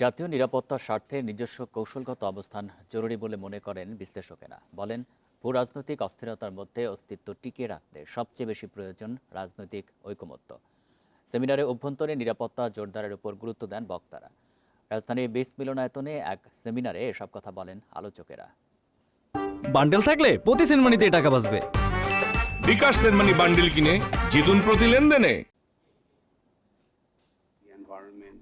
জাতীয় নিরাপত্তার স্বার্থে নিজস্ব কৌশলগত অবস্থান জরুরি বলে মনে করেন বিশ্লেষকেরা। বলেন ভূ রাজনৈতিক অস্থিরতার মধ্যে অস্তিত্ব টিকিয়ে রাখতে সবচেয়ে বেশি প্রয়োজন রাজনৈতিক ঐকমত্য। সেমিনারে অভ্যন্তরে নিরাপত্তা জোরদারের উপর গুরুত্ব দেন বক্তারা। রাজধানীর বিস মিলনায়তনে এক সেমিনারে এসব কথা বলেন আলোচকেরা। বান্ডেল থাকলে প্রতি সেনমানিতে টাকা বাঁচবে। বিকাশ সেনমানি বান্ডেল কিনে জিতুন প্রতি লেনদেনে।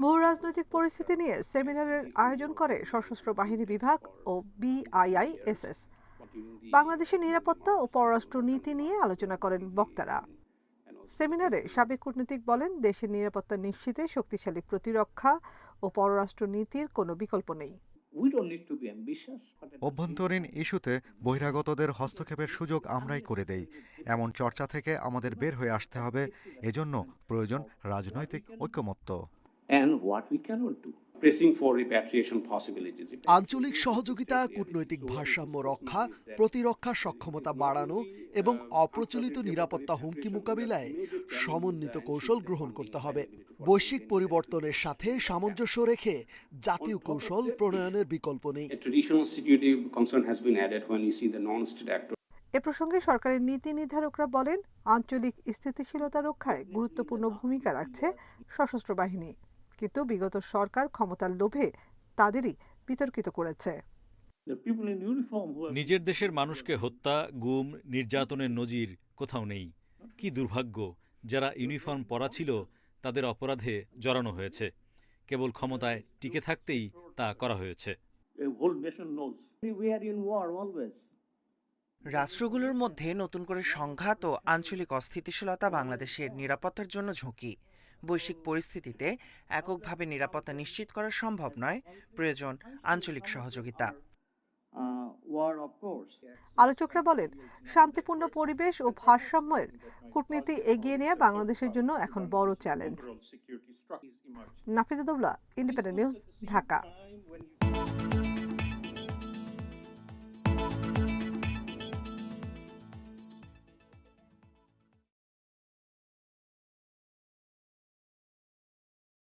ভূ রাজনৈতিক পরিস্থিতি নিয়ে সেমিনারের আয়োজন করে সশস্ত্র বাহিনী বিভাগ ও বিআইআইএসএস বাংলাদেশের নিরাপত্তা ও পররাষ্ট্র নীতি নিয়ে আলোচনা করেন বক্তারা। সেমিনারে সাবেক কূটনীতিক বলেন দেশের নিরাপত্তা নিশ্চিতে শক্তিশালী প্রতিরক্ষা ও পররাষ্ট্র নীতির কোনো বিকল্প নেই। অভ্যন্তরীণ ইস্যুতে বহিরাগতদের হস্তক্ষেপের সুযোগ আমরাই করে দেই। এমন চর্চা থেকে আমাদের বের হয়ে আসতে হবে। এজন্য প্রয়োজন রাজনৈতিক ঐকমত্য and what we cannot do. pressing for repatriation possibilities. It- আঞ্চলিক সহযোগিতা কূটনৈতিক ভারসাম্য রক্ষা প্রতিরক্ষা সক্ষমতা বাড়ানো এবং অপ্রচলিত নিরাপত্তা হুমকি মোকাবিলায় সমন্বিত কৌশল গ্রহণ করতে হবে বৈশ্বিক পরিবর্তনের সাথে সামঞ্জস্য রেখে জাতীয় কৌশল প্রণয়নের বিকল্প নেই A traditional security concern has been added when you see the non-state actors এ প্রসঙ্গে সরকারের নীতি নির্ধারকরা বলেন আঞ্চলিক স্থিতিশীলতা রক্ষায় গুরুত্বপূর্ণ ভূমিকা রাখছে সশস্ত্র বাহিনী কিন্তু বিগত সরকার ক্ষমতার লোভে তাদেরই বিতর্কিত করেছে। নিজের দেশের মানুষকে হত্যা গুম নির্যাতনের নজির কোথাও নেই। কি দুর্ভাগ্য যারা ইউনিফর্ম পরা ছিল তাদের অপরাধে জড়ানো হয়েছে। কেবল ক্ষমতায় টিকে থাকতেই তা করা হয়েছে. রাষ্ট্রগুলোর মধ্যে নতুন করে সংঘাত ও আঞ্চলিক অস্থিতিশীলতা বাংলাদেশের নিরাপত্তার জন্য ঝুঁকি। বৈশ্বিক পরিস্থিতিতে এককভাবে নিরাপত্তা নিশ্চিত করা সম্ভব নয় প্রয়োজন আঞ্চলিক সহযোগিতা। আলোচকরা বলেন শান্তিপূর্ণ পরিবেশ ও ভারসাম্যের কূটনীতি এগিয়ে নেওয়া বাংলাদেশের জন্য এখন বড় challenge. Nafizadullah independent news Dhaka.